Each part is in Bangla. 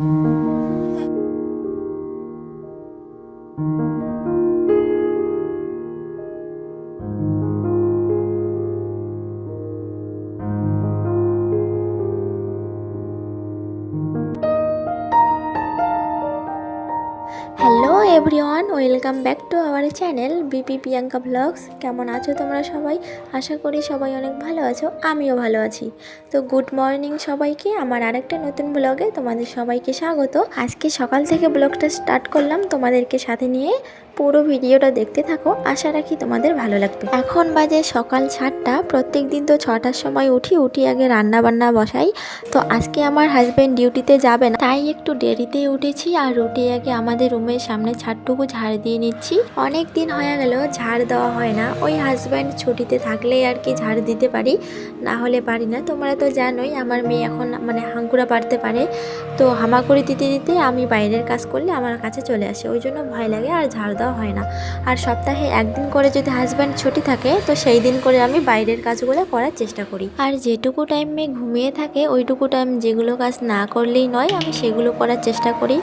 Mm-hmm. Everyone, welcome back to our channel BP Priyanka blogs. কেমন আছো তোমরা সবাই? আশা করি সবাই অনেক ভালো আছো, আমিও ভালো আছি। তো গুড মর্নিং সবাইকে, আমার আরেকটা নতুন ব্লগে তোমাদের সবাইকে স্বাগত। আজকে সকাল থেকে ব্লগটা স্টার্ট করলাম তোমাদেরকে সাথে নিয়ে। পুরো ভিডিওটা দেখতে থাকো। আশা রাখি তোমাদের ভালো লাগবে। এখন বাজে সকাল সাতটা। প্রত্যেক দিন তো ছটার সময় উঠি উঠি আগে রান্না বান্না বসাই। তো আজকে আমার হাজব্যান্ড ডিউটিতে যাবে না। তাই একটু দেরিতে উঠেছি আর উঠে আগে আমাদের রুমের সামনে ছাদটুকু ঝাড় দিয়ে নিচ্ছি। অনেক দিন হয়ে গেল, ঝাড় দেওয়া হয় না। ওই হাজব্যান্ড ছুটিতে থাকলেই আর কি ঝাড় দিতে পারি। না হলে পারি না। তোমরা তো জানোই, আমার মেয়ে এখন মানে হাঙ্কুরা পারতে পারে। তো হামাকুড়ি দিতে দিতে আমি বাইরের কাজ করলে আমার কাছে চলে আসে। ওই জন্য ভয় লাগে আর ঝাড় দেওয়া হয় না। আর সপ্তাহে একদিন করে যদি হাজব্যান্ড ছুটি থাকে, তো সেই দিন করে আমি বাইরের কাজগুলো করার চেষ্টা করি। আর যেটুকু টাইম মেয়ে ঘুমিয়ে থাকে, ওইটুকু টাইম যেগুলো কাজ না করলেই নয়, আমি সেগুলো করার চেষ্টা করি।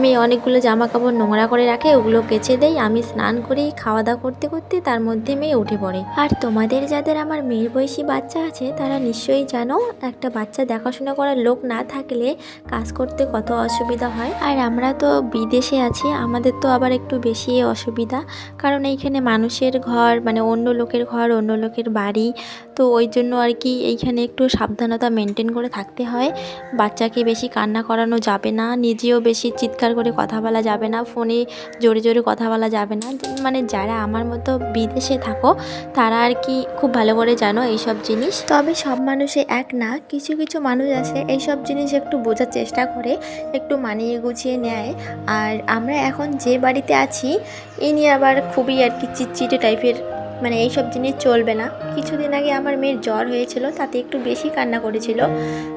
মেয়ে অনেকগুলো জামা কাপড় নোংরা করে রাখে, ওগুলো কেচে দেই, আমি স্নান করি খাওয়া দাওয়া করতে করতে তার মধ্যে মেয়ে উঠে পড়ে। আর তোমাদের যাদের আমার মেয়ের বয়সী বাচ্চা আছে, তারা নিশ্চয়ই জানো, একটা বাচ্চা দেখাশোনা করার লোক না থাকলে কাজ করতে কত অসুবিধা হয়। আর আমরা তো বিদেশে আছি, আমাদের তো আবার একটু বেশি অসুবিধা। কারণ এইখানে মানুষের ঘর মানে অন্য লোকের ঘর, অন্য লোকের বাড়ি। তো ওই জন্য আর কি এইখানে একটু সাবধানতা মেনটেন করে থাকতে হয়। বাচ্চাকে বেশি কান্না করানো যাবে না। নিজেও বেশি চিৎকার করে কথা বলা যাবে না। ফোনে জোরে জোরে কথা বলা যাবে না। মানে যারা আমার মতো বিদেশে থাকো, তারা আর কি খুব ভালো করে জানো এইসব জিনিস। তবে সব মানুষে এক না। কিছু কিছু মানুষ আছে, এইসব জিনিস একটু বোঝার চেষ্টা করে, একটু মানিয়ে গুছিয়ে নেয়। আর আমরা এখন যে বাড়িতে আছি ইনি আবার খুবই আর কি চিটচিটে টাইপের মানে এইসব জিনিস চলবে না। কিছুদিন আগে আমার মেয়ের জ্বর হয়েছিল, তাতে একটু বেশি কান্না করেছিল।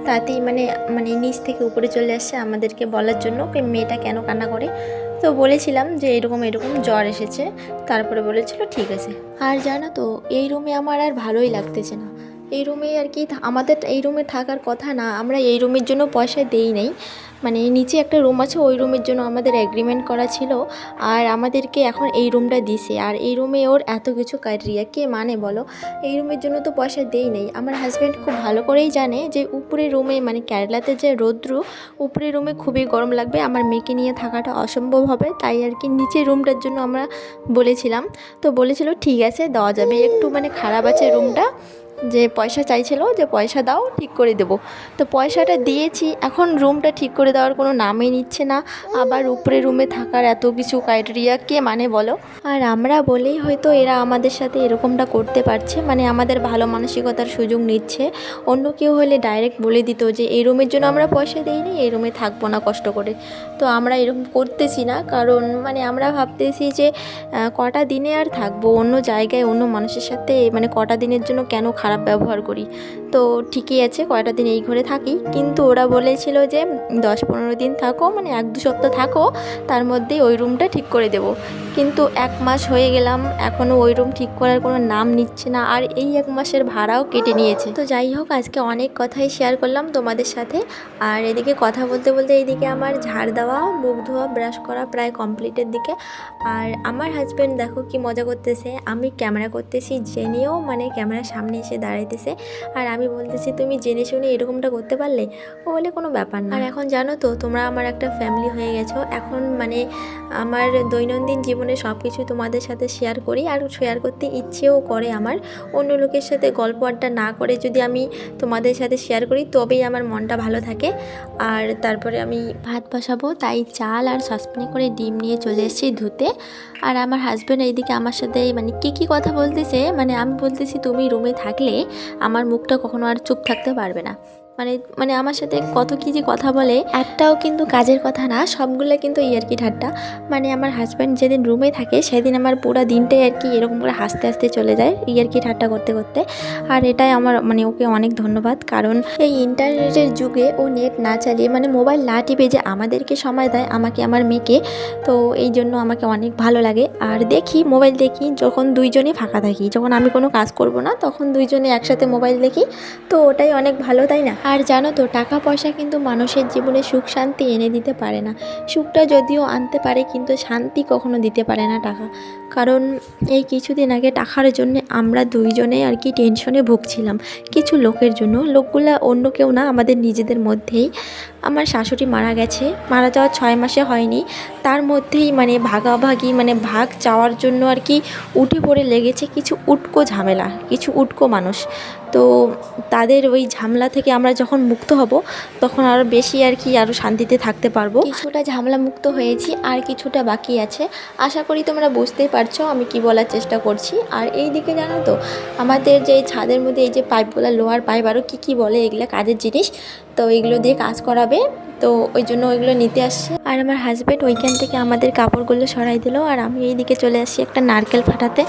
তাতেই মানে মানে নিচ থেকে উপরে চলে আসছে আমাদেরকে বলার জন্য মেয়েটা কেন কান্না করে। তো বলেছিলাম যে এরকম এরকম জ্বর এসেছে। তারপরে বলেছিল, ঠিক আছে। আর জানো তো, এই রুমে আমার আর ভালোই লাগতেছে না। এই রুমে আর কি আমাদের এই রুমে থাকার কথা না, আমরা এই রুমের জন্য পয়সা দেই নাই। মানে নিচে একটা রুম আছে, ওই রুমের জন্য আমাদের এগ্রিমেন্ট করা ছিল। আর আমাদেরকে এখন এই রুমটা দিছে। আর এই রুমে ওর এত কিছু ক্রাইটেরিয়া কে মানে বলো? এই রুমের জন্য তো পয়সা দেই নেই। আমার হাজব্যান্ড খুব ভালো করেই জানে যে উপরে রুমে মানে কেরালাতে যে রৌদ্র উপরে রুমে খুবই গরম লাগবে। আমার মেয়েকে নিয়ে থাকাটা অসম্ভব হবে। তাই আর কি নিচের রুমটার জন্য আমরা বলেছিলাম। তো বলেছিল, ঠিক আছে, দেওয়া যাবে। একটু মানে খারাপ আছে রুমটা। যে পয়সা চাইছিল যে পয়সা দাও, ঠিক করে দেবো। তো পয়সাটা দিয়েছি, এখন রুমটা ঠিক করে দেওয়ার কোনো নামই নিচ্ছে না। আবার উপরে রুমে থাকার এত কিছু ক্রাইটেরিয়া কে মানে বলো? আর আমরা বলেই হয়তো এরা আমাদের সাথে এরকমটা করতে পারছে মানে আমাদের ভালো মানসিকতার সুযোগ নিচ্ছে। অন্য কেউ হলে ডাইরেক্ট বলে দিত যে, এই রুমের জন্য আমরা পয়সা দিইনি, এই রুমে থাকব না কষ্ট করে। তো আমরা এরকম করতেছি না, কারণ মানে আমরা ভাবতেছি যে কটা দিনে আর থাকব? অন্য জায়গায় অন্য মানুষের সাথে মানে কটা দিনের জন্য কেন খারাপ ব্যবহার করি। তো ঠিকই আছে, কয়টা দিন এই ঘরে থাকি। কিন্তু ওরা বলেছিল যে দশ পনেরো দিন থাকো মানে এক দু সপ্তাহ থাকো, তার মধ্যেই ওই রুমটা ঠিক করে দেবো। কিন্তু এক মাস হয়ে গেলাম এখনও ওই রুম ঠিক করার কোনো নাম নিচ্ছে না, আর এই এক মাসের ভাড়াও কেটে নিয়েছে। তো যাই হোক, আজকে অনেক কথাই শেয়ার করলাম তোমাদের সাথে। আর এদিকে কথা বলতে বলতে এইদিকে আমার ঝাড় দেওয়া, মুখ ধোয়া ব্রাশ করা প্রায় কমপ্লিটের দিকে। আর আমার হাজব্যান্ড দেখো কি মজা করতেছে, আমি ক্যামেরা করতেছি, জেনেও মানে ক্যামেরার সামনে এসে দাঁড়াইতেছে। আর আমি বলতেছি, তুমি জেনে শুনে এরকমটা করতে পারলে? ও বলে, কোনো ব্যাপার না। আর এখন জানো তো, তোমরা আমার একটা ফ্যামিলি হয়ে গেছো। এখন মানে আমার দৈনন্দিন জীবনে সব কিছু তোমাদের সাথে শেয়ার করি আর শেয়ার করতে ইচ্ছেও করে আমার। অন্য লোকের সাথে গল্প আড্ডা না করে যদি আমি তোমাদের সাথে শেয়ার করি, তবেই আমার মনটা ভালো থাকে। আর তারপরে আমি ভাত বসাবো, তাই চাল আর সসপ্যানে করে ডিম নিয়ে চলে এসেছি ধুতে। আর আমার হাজব্যান্ড এইদিকে আমার সাথে মানে কী কী কথা বলতেছে? মানে আমি বলতেছি, তুমি রুমে থাকলে আমার মুখটা কখনো আর চুপ থাকতে পারবে না। মানে মানে আমার সাথে কত কী যে কথা বলে, একটাও কিন্তু কাজের কথা না, সবগুলো কিন্তু ইয়ার্কি ঠাট্টা। মানে আমার হাজব্যান্ড যেদিন রুমে থাকে, সেদিন আমার পুরো দিনটাই আর কি এরকম করে হাসতে হাসতে চলে যায় ইয়ার্কি ঠাট্টা করতে করতে। আর এটাই আমার মানে ওকে অনেক ধন্যবাদ। কারণ এই ইন্টারনেটের যুগে ও নেট না চালিয়ে মানে মোবাইল না টিপে যে আমাদেরকে সময় দেয়, আমাকে, আমার মেয়েকে, তো এই জন্য আমাকে অনেক ভালো লাগে। আর দেখি মোবাইল দেখি, যখন দুইজনে ফাঁকা থাকি, যখন আমি কোনো কাজ করব না, তখন দুইজনে একসাথে মোবাইল দেখি, তো ওটাই অনেক ভালো, তাই না? আর জানো তো টাকা পয়সা কিন্তু মানুষের জীবনে সুখ, শান্তি এনে দিতে পারে না। সুখটা যদিও আনতে পারে, কিন্তু শান্তি কখনো দিতে পারে না টাকা। কারণ এই কিছুদিন আগে টাকার জন্য আমরা দুইজনে আর কি টেনশনে ভুগছিলাম। কিছু লোকের জন্য। লোকগুলা অন্য কেউ না, আমাদের নিজেদের মধ্যেই। আমার শাশুড়ি মারা গেছে। মারা যাওয়ার ছয় মাসে হয়নি। তার মধ্যেই মানে ভাগাভাগি মানে ভাগ চাওয়ার জন্য আর কি উঠে পড়ে লেগেছে কিছু উটকো ঝামেলা, কিছু উটকো মানুষ। তো তাদের ওই ঝামেলা থেকে আমরা যখন মুক্ত হব, তখন আরও বেশি আর কি আরও শান্তিতে থাকতে পারব। কিছুটা ঝামেলা মুক্ত হয়েছি, আর কিছুটা বাকি আছে। আশা করি তোমরা বুঝতেই পারছ। আমি কি বলার চেষ্টা করছি? আর এই দিকে জানো তো, আমাদের যে ছাদের মধ্যে এই যে পাইপগুলো, লোহার পাইপ আরও কী কী বলে এগুলো, কাজের জিনিস, তো এগুলো দিয়ে কাজ করাবে। তো ওই জন্য ওইগুলো নিতে আসছে। আর আমার হাজব্যান্ড ওইখান থেকে আমাদের কাপড়গুলো সরাই দিল। আর আমি এই দিকে চলে আসি একটা নারকেল ফাটাতে।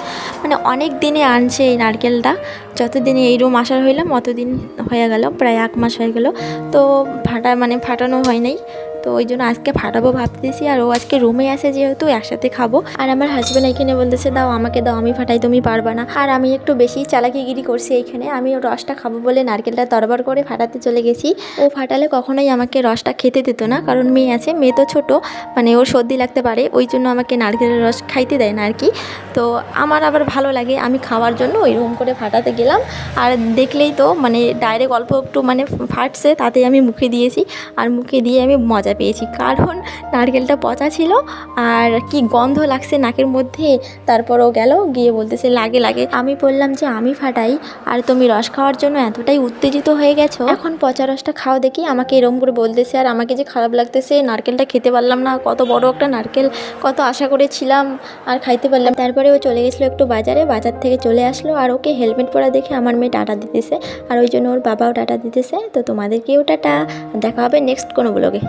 মানে অনেক দিনে আনছে এই নারকেলটা। যতদিনে এই রুম আসার হইলাম, অতদিন হয়ে গেল, প্রায় এক মাস হয়ে গেল। তো ফাটা মানে ফাটানো হয় নাই। তো ওই জন্য আজকে ফাটাবো ভাবতেছি আর ও আজকে রুমে আসে যেহেতু একসাথে খাব। আর আমার হাজব্যান্ড এখানে বলতেছে, দাও, আমাকে দাও, আমি ফাটাই, তুমি পারবা না। আর আমি একটু বেশি চালাকিগিরি করছি এইখানে। আমি ও রসটা খাব বলে নারকেলটা তরবার করে ফাটাতে চলে গেছি। ও ফাটালে কখনোই আমাকে রসটা খেতে দিত না, কারণ মেয়ে আছে, মেয়ে তো ছোটো মানে ওর সর্দি লাগতে পারে, ওই জন্য আমাকে নারকেলের রস খাইতে দেয় না আর কি। তো আমার আবার ভালো লাগে, আমি খাওয়ার জন্য ওই রুম করে ফাটাতে গেলাম। আর দেখলেই তো মানে ডাইরেক্ট অল্প একটু মানে ফাটছে তাতে আমি মুখে দিয়েছি। আর মুখে দিয়ে আমি মজা পেয়েছি কারণ নারকেলটা পচা ছিল আর কি গন্ধ লাগছে নাকের মধ্যে, তারপরও গেল, গিয়ে বলতেছে, লাগে লাগে। আমি বললাম যে, আমি ফাটাই। আর তুমি রস খাওয়ার জন্য এতটাই উত্তেজিত হয়ে গেছো? এখন পচা রসটা খাও দেখি। আমাকে এরম করে বলতেছে, আর আমাকে যে খারাপ লাগতেছে, নারকেলটা খেতে পারলাম না। কত বড় একটা নারকেল, কত আশা করেছিলাম আর খাইতে পারলাম। তারপরে ও চলে গেছিল একটু বাজারে, বাজার থেকে চলে আসলো। আর ওকে হেলমেট পরা দেখে আমার মেয়ে টাটা দিতেছে। আর ওই জন্য ওর বাবাও টাটা দিতেছে। তো তোমাদেরকেও টাটা। দেখা হবে নেক্সট কোনো ব্লগে।